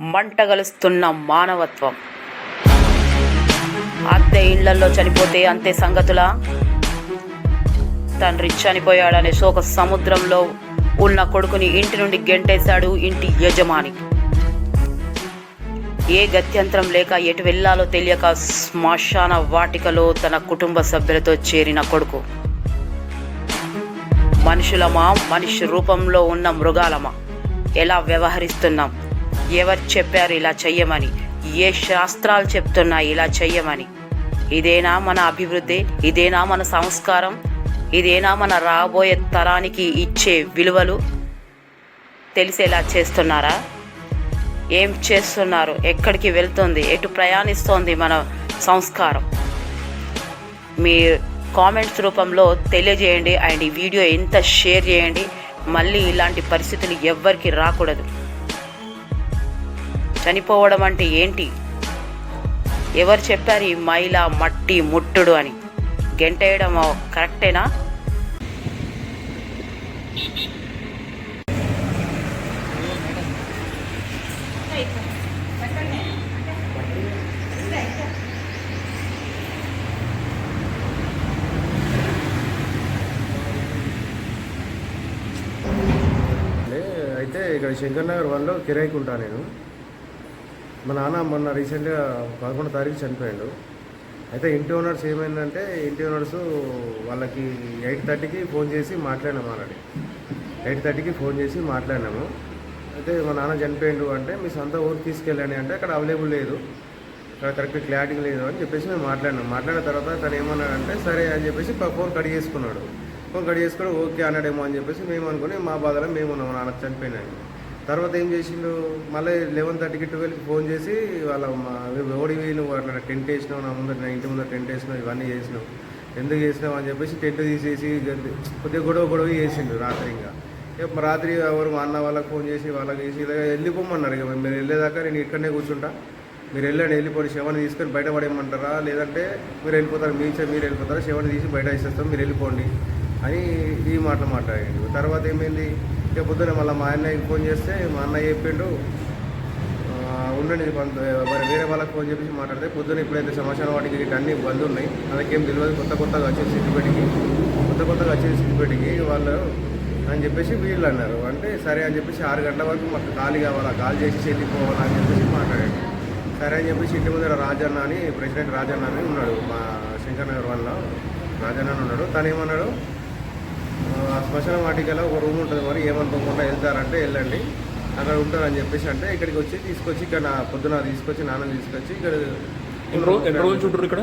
మంటగలుస్తున్న మానవత్వం. అద్దె ఇళ్ళలో చనిపోతే అంతే సంగతులా? తండ్రి చనిపోయాడనే శోక సముద్రంలో ఉన్న కొడుకుని ఇంటి నుండి గెంటేశాడు ఇంటి యజమాని. ఏ గత్యంతరం లేక ఎటు వెళ్ళాలో తెలియక శ్మశాన వాటికలో తన కుటుంబ సభ్యులతో చేరిన కొడుకు. మనుషులమా? మనిషి రూపంలో ఉన్న మృగాలమా? ఎలా వ్యవహరిస్తున్నాం? ఎవరు చెప్పారు ఇలా చెయ్యమని? ఏ శాస్త్రాలు చెప్తున్నాయి ఇలా చెయ్యమని? ఇదేనా మన అభివృద్ధి? ఇదేనా మన సంస్కారం? ఇదేనా మన రాబోయే తరానికి ఇచ్చే విలువలు? తెలిసేలా చేస్తున్నారా? ఏం చేస్తున్నారు? ఎక్కడికి వెళ్తుంది? ఎటు ప్రయాణిస్తోంది మన సంస్కారం? మీ కామెంట్స్ రూపంలో తెలియజేయండి అండ్ ఈ వీడియో ఎంత షేర్ చేయండి. మళ్ళీ ఇలాంటి పరిస్థితులు ఎవ్వరికి రాకూడదు. చనిపోవడం అంటే ఏంటి? ఎవరు చెప్పారు ఈ మైల మట్టి ముట్టుడు అని? గెంటేయడం కరెక్టేనా? అయితే ఇక్కడ శంకర్ నగర్ వన్లో కిరాయికి ఉంటా నేను. మా నాన్న మొన్న రీసెంట్గా పదకొండు తారీఖు చనిపోయాడు. అయితే ఇంటి ఓనర్స్ ఏమైందంటే ఇంటి ఓనర్స్ వాళ్ళకి ఎయిట్ థర్టీకి ఫోన్ చేసి మాట్లాడినాము ఆల్రెడీ. ఎయిట్ థర్టీకి ఫోన్ చేసి మాట్లాడినాము. అయితే మా నాన్న చనిపోయిండు అంటే మీ సొంత ఊరికి తీసుకెళ్ళండి అంటే అక్కడ అవైలబుల్ లేదు. అక్కడ కరెక్ట్ క్లారిటీ లేదు అని చెప్పేసి మేము మాట్లాడినాం. మాట్లాడిన తర్వాత తను ఏమన్నాడంటే సరే అని చెప్పేసి ప- ఫోన్ కట్ చేసుకున్నాడు. ఫోన్ కట్ చేసుకుని ఓకే అన్నాడేమో అని చెప్పేసి మేము అనుకుని మా బాధలో మేము ఉన్నాము నాన్న చనిపోయినాను తర్వాత ఏం చేసిండు? మళ్ళీ లెవెన్ థర్టీకి ట్వెల్వ్కి ఫోన్ చేసి వాళ్ళ మా ఓడివి నువ్వు అట్లా టెంట్ వేసినావు నా ముందర నా ఇంటి ముందర టెంట్ వేసినావు ఇవన్నీ చేసినావు ఎందుకు చేసినావు అని చెప్పేసి టెంట్ తీసేసి కొద్దిగా గొడవ గొడవ చేసిండు రాత్రి ఇంకా. రాత్రి ఎవరు మా అన్న వాళ్ళకి ఫోన్ చేసి వాళ్ళకి చేసి ఇలా వెళ్ళిపోమన్నారు ఇక మీరు వెళ్ళేదాకా నేను ఇక్కడనే కూర్చుంటా. మీరు వెళ్ళండి వెళ్ళిపోండి శవాన్ని తీసుకొని బయట పడేయమంటారా? లేదంటే మీరు వెళ్ళిపోతారు? మీ మీరు వెళ్ళిపోతారా? శవాన్ని తీసి బయట వేసేస్తాం మీరు వెళ్ళిపోండి అని ఈ మాటలు మాట్లాడండి. తర్వాత ఏమైంది? ఇక పొద్దున మళ్ళీ మా అన్నయ్యకి ఫోన్ చేస్తే మా అన్నయ్య చెప్పిండు. ఉండండి కొంత మరి వేరే వాళ్ళకి ఫోన్ చెప్పేసి మాట్లాడితే పొద్దున ఇప్పుడైతే సమాచారం వాటికి అన్నీ అన్ని బంద్ ఉన్నాయి. అదకేం తెలియదు కొత్త కొత్తగా వచ్చేసి సిద్దిపేటకి కొత్త కొత్తగా వచ్చేసి సిద్దిపేటకి వాళ్ళు అని చెప్పేసి వీళ్ళు అన్నారు. అంటే సరే అని చెప్పేసి ఆరు గంటల వరకు మాకు ఖాళీ కావాలా కాల్ చేసి వెళ్ళిపోవాలా అని చెప్పేసి మాట్లాడాడు. సరే అని చెప్పేసి ఇంటి ముందర రాజన్న అని ప్రెసిడెంట్ రాజన్న అని ఉన్నాడు మా శంకర్ నగర్ వాళ్ళ రాజన్న అని ఉన్నాడు. తను ఏమన్నాడు ఆ శ్మశాన వాటికలో ఒక రూమ్ ఉంటుంది మరి ఏమనుకోకుండా వెళ్తారంటే వెళ్ళండి. అక్కడ ఉంటారని చెప్పేసి అంటే ఇక్కడికి వచ్చి తీసుకొచ్చి ఇక్కడ నా పొద్దున తీసుకొచ్చి నాన్న తీసుకొచ్చి ఇక్కడ ఎన్ని రోజు ఎన్ని రోజులు చుట్టూరు ఇక్కడ?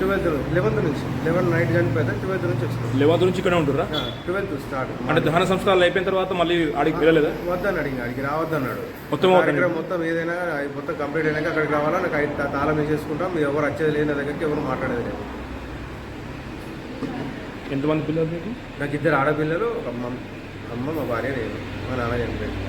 ట్వెల్త్ లెవెన్త్ నుంచి. లెవెన్ నైట్ చనిపోతే ట్వెల్త్ నుంచి వచ్చినాం లెవెన్ నుంచి ఇక్కడ ఉంటురా? Twelfth start. అంటే దహన సంస్కారాలు అయిపోయిన తర్వాత మళ్ళీ ఆడికి వెళ్ళలేదా? వద్దన్నాడు ఇంకా అడిగి రావద్దన్నాడు. మొత్తం కార్యక్రమం మొత్తం ఏదైనా మొత్తం కంప్లీట్ అయినాక అక్కడికి రావాలా? నాకు తాళం వేసేసుకుంటాం. మీరు ఎవరు వచ్చేది లేని దగ్గరికి ఎవరు మాట్లాడేది లేదు. ఎంతమంది పిల్లలు మీకు? నాకు ఇద్దరు ఆడపిల్లలు ఒక అమ్మ అమ్మ మా భార్య నేను మా నాన్న చనిపోయింది